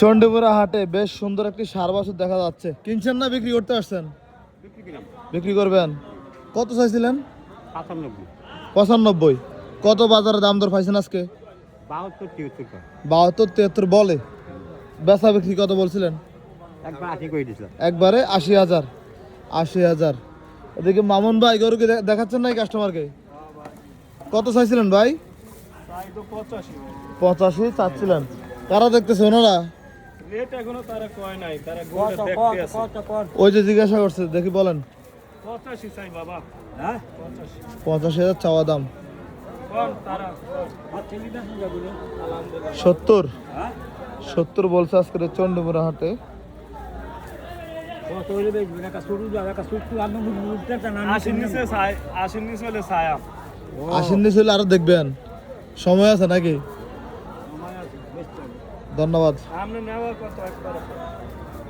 চন্ডীপুরা হাটে বেশ সুন্দর একটি সার বাছুর দেখা যাচ্ছে। কিনছেন না বিক্রি করতে আসছেন? বিক্রি করবেন। কত চাইছিলেন? পঁচানব্বই। কত বাজারে দাম দর পাইছেন আজকে? বাহাত্তর তিয়াত্তর বলে। বেচা বিক্রি কত বলছিলেন? একবার আশি হাজার। আশি হাজার। এদিকে মামুন ভাই গরুকে দেখাচ্ছেন নাই কাস্টমারকে কত চাইছিলেন ভাই? পঁচাশি চাচ্ছিলেন। কারা দেখতেছে ওনারা? রেট এখনও তারা কয় নাই তারা গরুটা দেখতে আছে। ওই যে জিজ্ঞাসা করছে দেখি বলেন। পঁচাশি চাই বাবা। হ্যাঁ? পঁচাশি। পঁচাশি হাজার চাওয়া দাম। কোন তারা সত্তর? হ্যাঁ? সত্তর বলছে আজকের এই চন্ডীপুরা হাটে। আশির নিচে ছাই আশির নিচে হলে আরও দেখবেন। সময় আছে নাকি? ধন্যবাদ।